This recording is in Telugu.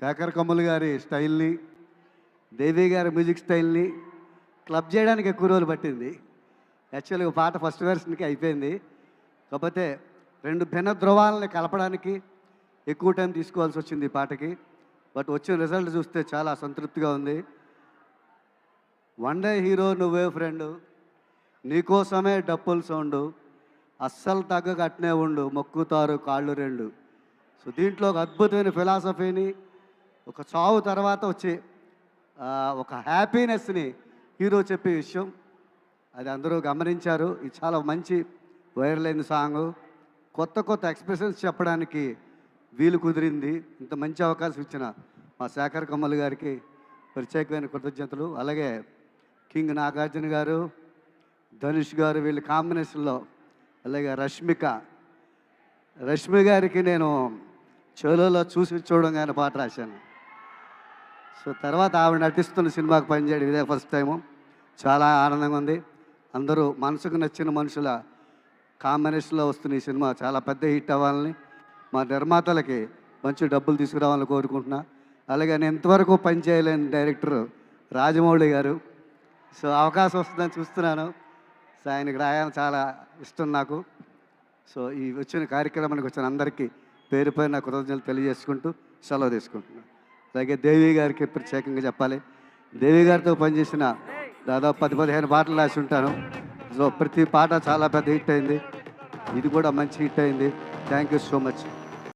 శేఖర్ కమ్ముల్ గారి స్టైల్ని దేవి గారి మ్యూజిక్ స్టైల్ని క్లబ్ చేయడానికి ఎక్కువ రోజులు పట్టింది. యాక్చువల్గా పాట ఫస్ట్ వెర్షన్కి అయిపోయింది. కాకపోతే రెండు భిన్న ధ్రువాలని కలపడానికి ఎక్కువ టైం తీసుకోవాల్సి వచ్చింది ఈ పాటకి. బట్ వచ్చిన రిజల్ట్ చూస్తే చాలా సంతృప్తిగా ఉంది. వన్ డే హీరో నువ్వే ఫ్రెండ్ నీకోసమే డప్పుల్ సౌండు అస్సలు తగ్గ కట్నే ఉండు మొక్కుతారు కాళ్ళు రెండు. సో దీంట్లో ఒక అద్భుతమైన ఫిలాసఫీని ఒక చావు తర్వాత వచ్చే ఒక హ్యాపీనెస్ని హీరో చెప్పే విషయం. అది అందరూ గమనించారు. ఇది చాలా మంచి వైరల్ అయిన సాంగ్. కొత్త కొత్త ఎక్స్ప్రెషన్స్ చెప్పడానికి వీలు కుదిరింది. ఇంత మంచి అవకాశం ఇచ్చిన మా శేఖర్ కమ్మల్ గారికి ప్రత్యేకమైన కృతజ్ఞతలు. అలాగే కింగ్ నాగార్జున గారు ధనుష్ గారు వీళ్ళ కాంబినేషన్లో అలాగే రష్మిక. రష్మి గారికి నేను చోలోలో చూసి చూడంగానే పాట రాశాను. సో తర్వాత ఆవిడ నటిస్తున్న సినిమాకి పనిచేయడం ఇదే ఫస్ట్ టైము. చాలా ఆనందంగా ఉంది. అందరూ మనసుకు నచ్చిన మనుషుల కాంబినేషన్లో వస్తున్న ఈ సినిమా చాలా పెద్ద హిట్ అవ్వాలని మా నిర్మాతలకి మంచి డబ్బులు తీసుకురావాలని కోరుకుంటున్నా. అలాగే నేను ఇంతవరకు పనిచేయలేని డైరెక్టర్ రాజమౌళి గారు. సో అవకాశం వస్తుందని చూస్తున్నాను. సో ఆయనకి రాయాలని చాలా ఇష్టం నాకు. సో ఈ వచ్చిన కార్యక్రమానికి వచ్చిన అందరికీ పేరుపై నా కృతజ్ఞతలు తెలియజేసుకుంటూ సెలవు తీసుకుంటున్నాను. అలాగే దేవి గారికి ప్రత్యేకంగా చెప్పాలి. దేవి గారితో పనిచేసిన దాదాపు పది పదిహేను పాటలు రాసి ఉంటాను. సో ప్రతి పాట చాలా పెద్ద హిట్ అయింది. ఇది కూడా మంచి హిట్ అయింది. Thank you so much